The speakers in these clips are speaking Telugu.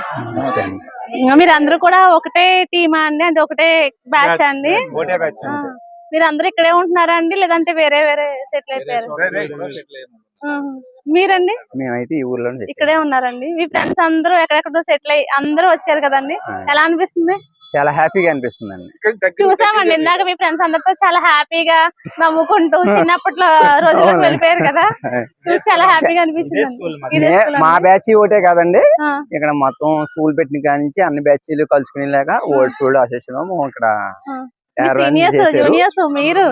నమస్తే అండి మీరు అందరూ కూడా ఒకటే టీమా అండి? అంటే ఒకటే బ్యాచ్ అండి. మీరు అందరూ ఇక్కడే ఉంటున్నారా అండి? లేదంటే వేరే వేరే సెటిల్ అయిపోయారు? మీరండి? మేమైతే ఈ ఊర్లోనే చెప్పాము. ఇక్కడే ఉన్నారండి. మీ ఫ్రెండ్స్ అందరూ ఎక్కడెక్కడో సెటిల్ అయ్యి అందరూ వచ్చారు కదండి. ఎలా అనిపిస్తుంది? చాలా హ్యాపీగా అనిపిస్తుంది అండి చూసామండి ఇందాక మీ ఫ్రెండ్స్ అందరితో చాలా హ్యాపీగా నవ్వుకుంటూ చిన్నప్పట్లో రోజులకు అవునండి. వెళ్ళిపోయారు కదా? చూసి చాలా హ్యాపీగా అనిపించింది. ఇదే మే-. బ్యాచ్ ఒకటే కాదండి. ఇక్కడ మొత్తం స్కూల్ పెట్టిన కాడి నుంచి అన్ని బ్యాచ్లు కలుసుకునేలాగా ఓల్డ్ స్కూల్ అసోసియేషన్ ఇక్కడ మీరు?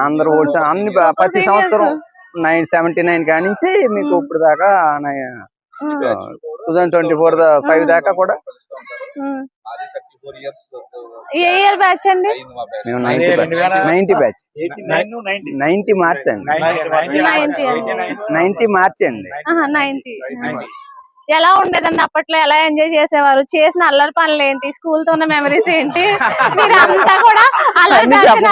అందరూ ఓల్డ్ అన్ని ప్రతి సంవత్సరం. నైన్ సెవెంటీ నైన్ కాడి నుంచి మీకు. ఇప్పుడు దాకా ఆ, two thousand twenty four five దాకా కూడా. ఏ ఇయర్ బ్యాచ్ అండి? మేము నైన్టీ బ్యాచ్ నైన్టీ మార్చ్ అండి. నైన్టీ మార్చ్ అండి. నైన్టీ ఎలా ఉండేదండి అప్పట్లో? ఎలా ఎంజాయ్ చేసేవారు? చేసిన అల్లరి పనులు ఏంటి? స్కూల్తో ఉన్న మెమరీస్ ఏంటి మీరు అంతా కూడా అల్లరి మిమ్మల్ని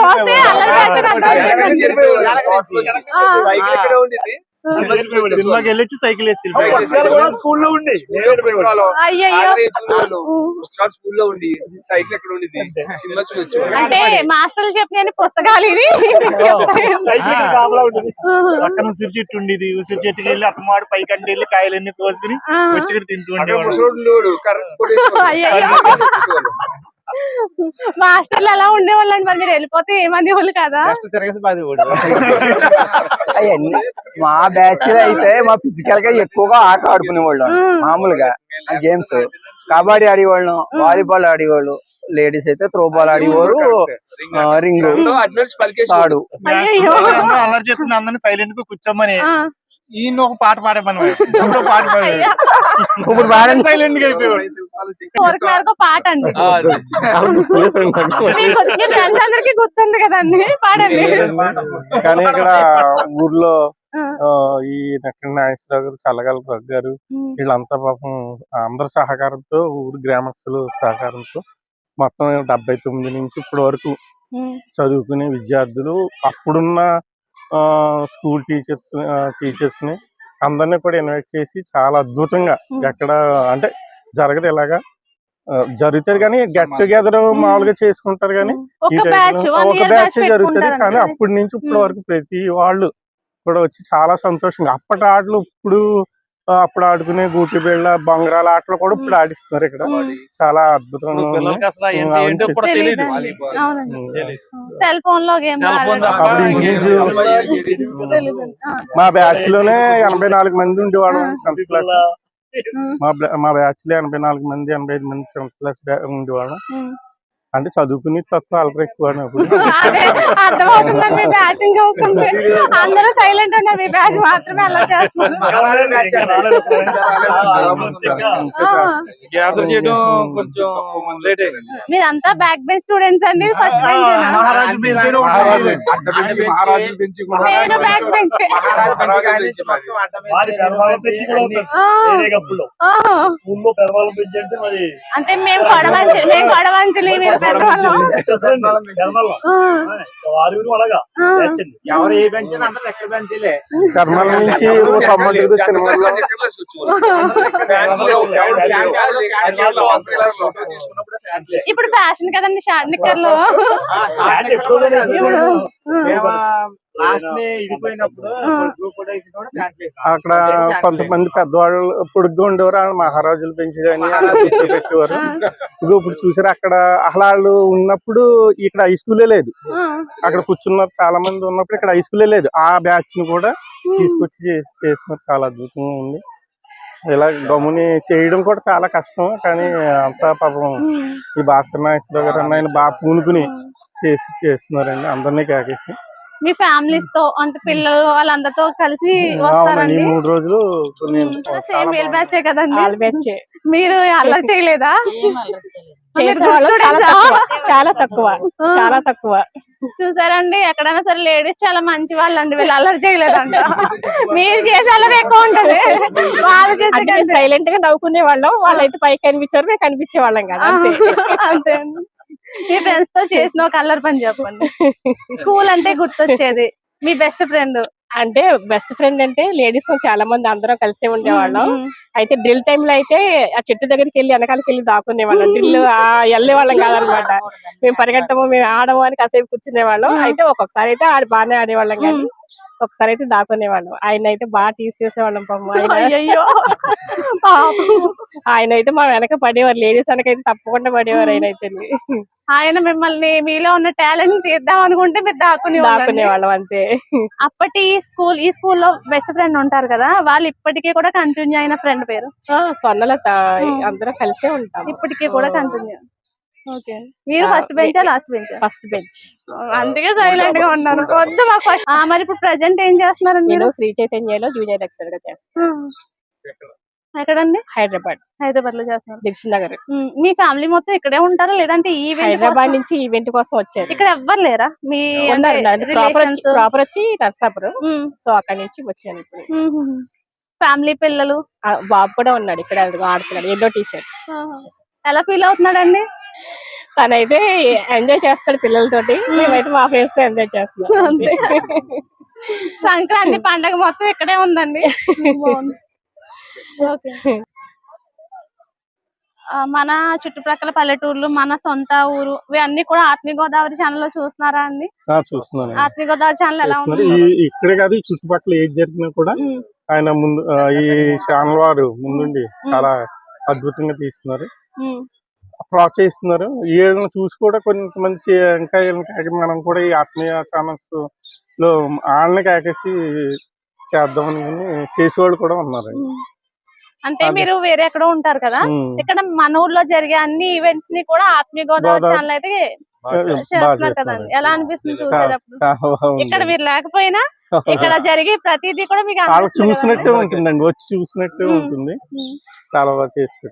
చూస్తే అల్లరి సినిమాకి వెళ్ళొచ్చి సైకిల్ సైకిల్ స్కూల్లో ఉండి. పుస్తకాలు. స్కూల్లో ఉండి సైకిల్ ఎక్కడ ఉండేది? సినిమా చూడొచ్చు. అంటే మాస్టర్లు చెప్పిన పుస్తకాలు ఇది. సైకిల్ కాపలా ఉంటుంది ఉహు. పక్కన ఉసిరి చెట్టు ఉండేది. ఉసిరి చెట్టుకి వెళ్ళి అత్తమాడు పైకి అంటే వెళ్ళి కాయలన్నీ కోసుకుని. వచ్చి తింటూ ఉండేవాడు. కరెంట్. మాస్టర్లు ఎలా ఉండేవాళ్ళండి మరి మీరు వెళ్ళిపోతే ఏమంది వాళ్ళు కదా? అవన్నీ మా బ్యాచ్లో అయితే మా ఫిజికల్గా ఎక్కువగా ఆట ఆడుకునేవాళ్ళం మ్మ్. మామూలుగా గేమ్స్ కబడ్డీ ఆడేవాళ్ళం వాలీబాల్ ఆడేవాళ్ళు. లేడీస్ అయితే త్రో బాల్ ఆడేవారు రింగ్ అయ్యయ్యో. అల్లరి చేస్తుంది అందరిని సైలెంట్గా కూర్చోమని. ఈయన ఒక పాట పాడమని ఒక పాట పాడాడు ఇప్పుడు. సైలెంట్గా అయిపోయాడు పాట అండి. అందరికి గుర్తుంది కదండి. పాడండి. కానీ ఇక్కడ ఊర్లో ఈ నక్కడి నాగేశ్వరరావు గారు చల్లగల గారు. వీళ్ళంతా పాపం అందరి సహకారంతో ఊరు గ్రామస్తుల సహకారంతో మొత్తం డెబ్బై తొమ్మిది నుంచి ఇప్పటి వరకు. చదువుకునే విద్యార్థులు అప్పుడున్న స్కూల్ టీచర్స్ టీచర్స్ని అందరినీ కూడా ఇన్వైట్ చేసి చాలా అద్భుతంగా. ఎక్కడ అంటే జరగదు ఇలాగా ఆ, జరుగుతుంది కానీ గెట్ టుగెదర్ మామూలుగా చేసుకుంటారు కానీ ఒక బ్యాచ్ జరుగుతుంది కానీ అప్పటి నుంచి ఇప్పటి. వరకు ప్రతి వాళ్ళు కూడా వచ్చి చాలా సంతోషంగా అప్పటి ఆటలు ఇప్పుడు అప్పుడు ఆడుకునే గూటి బిళ్ళ బొంగరాల ఆటలు కూడా ఇప్పుడు ఆడిస్తున్నారు ఇక్కడ. చాలా అద్భుతంగా ఉంది. పిల్లలకి అసలు ఉమ్, ఏంటి- ఏంటో అవును. కూడా తెలియదు తెలీదండి. అవునండి ఉమ్. సెల్ ఫోన్లో గేమ్ సెల్ ఫోన్ తప్ప అప్పుడు ఇంచుమించు తెలీదు. మా బ్యాచ్లోనే ఎనభై నాలుగు మంది ఉండేవాళ్ళం టెన్త్ క్లాస్. మా మా బ్యాచ్లో ఎనభై నాలుగు మంది ఎనభై ఐదు మంది టెన్త్ క్లాస్ ఉండేవాళ్ళం. అంటే చదువుకుని తక్కువ అలరి ఎక్కువ అర్థమవుతుందండి అందరూ సైలెంట్ ఉన్నారు మీ బ్యాచ్ మాత్రమే అలా చేస్తున్నారు. కొంచెం లేట్ మీరంతా బ్యాక్ బెంచ్ స్టూడెంట్స్ అండి ఫస్ట్ నేను బ్యాక్ బెంచ్ అంటే మరి అంటే మేము కొడవంచి మేము కొడవంచులి మీరు ఎవరు ఏ బెంచ్ ఎక్కడ బెంచీలే కర్మల నుంచి ఇప్పుడు ఫ్యాషన్ కదండి షార్ట్ నిక్కర్లు. అక్కడ కొంతమంది పెద్దవాళ్ళు పొడుగ్గా ఉండేవారు వాళ్ళు మహారాజులు పెంచి కానీ పెట్టేవారు. ఇదిగో ఇప్పుడు చూసారు అక్కడ అసలు వాళ్ళు ఉన్నప్పుడు ఇక్కడ హై స్కూలే లేదు. అక్కడ కూర్చున్నారు చాలా మంది ఉన్నప్పుడు ఇక్కడ హై స్కూలే లేదు. ఆ బ్యాచ్ని కూడా తీసుకొచ్చి చేసి చేస్తున్నారు. చాలా అద్భుతంగా ఉంది. ఇలా గమ్ముని చేయడం కూడా చాలా కష్టం కానీ అంతా పాపం ఈ భాస్కర్ నాగేశ్వరరావు గారు అన్న ఆయన బాగా పూనుకుని చేసి చేస్తున్నారండి. అందరినీ కాకేసి. మీ ఫ్యామిలీస్తో అంటే పిల్లలు వాళ్ళందరితో కలిసి వస్తారండి. మూడు రోజులు సేమ్ వీల్ బ్యాచే కదండి. మీరు అలా చేయలేదా? చాలా తక్కువ చాలా తక్కువ చాలా తక్కువ. చూసారండి ఎక్కడైనా సరే లేడీస్ చాలా మంచి వాళ్ళండి వీళ్ళు అల్లరి చేయలేదంట. మీరు చేసే అల్లరి ఎక్కువ ఉంటది. వాళ్ళు చేసే సైలెంట్గా నవ్వుకునే వాళ్ళం వాళ్ళైతే పైకి కనిపించారు మేము కనిపించే వాళ్ళం కదా అంతే. మీ ఫ్రెండ్స్తో చేసిన ఒక అల్లరి పని చెప్పండి. స్కూల్ అంటే గుర్తొచ్చేది. మీ బెస్ట్ ఫ్రెండ్ అంటే బెస్ట్ ఫ్రెండ్ అంటే లేడీస్ చాలా మంది అందరం కలిసే ఉండేవాళ్ళం. అయితే డ్రిల్ టైమ్లో అయితే ఆ చెట్టు దగ్గరికి వెళ్ళి వెనకాలకి వెళ్ళి. దాక్కునేవాళ్ళం డ్రిల్ వెళ్ళే వాళ్ళం కాదనమాట. మేము పరిగెట్టము మేము ఆడము అని కాసేపు కూర్చునేవాళ్ళం అయితే ఒక్కొక్కసారి అయితే ఆడి బాగానే ఆడేవాళ్ళం కానీ ఒకసారి అయితే దాక్కునేవాళ్ళం. ఆయన అయితే బాగా తీసేసేవాళ్ళం పాపం. ఆయన అయ్యో. ఆయన అయితే మా వెనక పడేవారు. లేడీస్ వెనకైతే తప్పకుండా పడేవారు ఆయన అయితే ఆయన మిమ్మల్ని మీలో ఉన్న టాలెంట్ తీద్దాం అనుకుంటే మీరు దాక్కుని దాక్కునేవాళ్ళం అంతే. అప్పటి స్కూల్ ఈ స్కూల్లో బెస్ట్ ఫ్రెండ్ ఉంటారు కదా వాళ్ళు ఇప్పటికీ కూడా కంటిన్యూ అయిన ఫ్రెండ్ పేరు? ఆ, సొన్నలత. అందరం కలిసే ఉంటాం. ఇప్పటికీ కూడా కంటిన్యూ ఓకే. మీరు ఫస్ట్ బెంచా లాస్ట్ బెంచా? First bench. అందుకే సైలెంట్గా ఉన్నారు. వద్దు మాకు ఫస్ట్ మరి ఇప్పుడు ప్రజెంట్ ఏం చేస్తున్నారండి నేను మీరు శ్రీ చైతన్యలో జూనియర్ లెక్చరర్గా చేస్తాను ఎక్కడండి? హైదరాబాద్. హైదరాబాద్లో చేస్తున్నారు నగర్. ఉమ్, మీ ఫ్యామిలీ మొత్తం ఇక్కడే ఉంటారా? లేదంటే ఈ హైదరాబాద్ నుంచి ఈవెంట్ కోసం వచ్చారు. ఇక్కడ ఎవ్వరు లేరా? మీ ప్రాపర్ వచ్చి నర్సాపురం. సో అక్కడ నుంచి వచ్చాను ఇప్పుడు. ఫ్యామిలీ పిల్లలు? బాబు కూడా ఉన్నాడు. ఇక్కడ ఆడుతున్నాడు. ఎల్లో టీ షర్ట్ ఎలా ఫీల్ అవుతున్నాడండి? తనైతే ఎంజాయ్ చేస్తాడు పిల్లలతోటి. మేమైతే మా ఫ్రెండ్స్తో ఎంజాయ్ చేస్తున్నాం. అంతే. సంక్రాంతి పండగ మొత్తం ఇక్కడే ఉందండి. మన చుట్టుప్రక్కల పల్లెటూర్లు మన సొంత ఊరు ఇవన్నీ కూడా ఆత్మీయ గోదావరి ఛానల్లో చూస్తున్నారా అండి? చూస్తున్నాను ఆత్మీయ గోదావరి ఛానల్ ఎలా ఉంది ఇక్కడే కాదు చుట్టుపక్కల ఏది జరిగినా కూడా ఆయన ముందు ఈ ఛానల్ వారు ముందుండి చాలా అద్భుతంగా తీస్తున్నారు. ప్రోత్సహిస్తున్నారు వీళ్ళని చూసి కూడా కొంతమంది ఇంకా వీళ్ళని మనం కూడా ఈ ఆత్మీయ ఛానల్స్లో వాళ్ళని కాకేసి చేద్దామని చేసేవాళ్ళు కూడా ఉన్నారు. అంటే. మీరు వేరే ఎక్కడో ఉంటారు కదా. ఇక్కడ మన ఊర్లో జరిగే అన్ని ఈవెంట్స్ని కూడా ఆత్మీయ గోదావరి ఛానల్ అయితే చేస్తున్నారు. కదండి ఎలా అనిపిస్తుంది చూసేటప్పుడు. ఇక్కడ మీరు లేకపోయినా ఇక్కడ జరిగే ప్రతిదీ కూడా మీకు వాళ్ళు చూసినట్టే? ఉంటుందండి. వచ్చి చూసినట్టే. ఉంటుంది. చాలా బాగా చేసి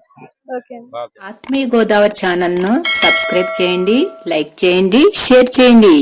ఆత్మీయ గోదావరి ఛానల్ను సబ్స్క్రైబ్ చేయండి లైక్ చేయండి షేర్ చేయండి.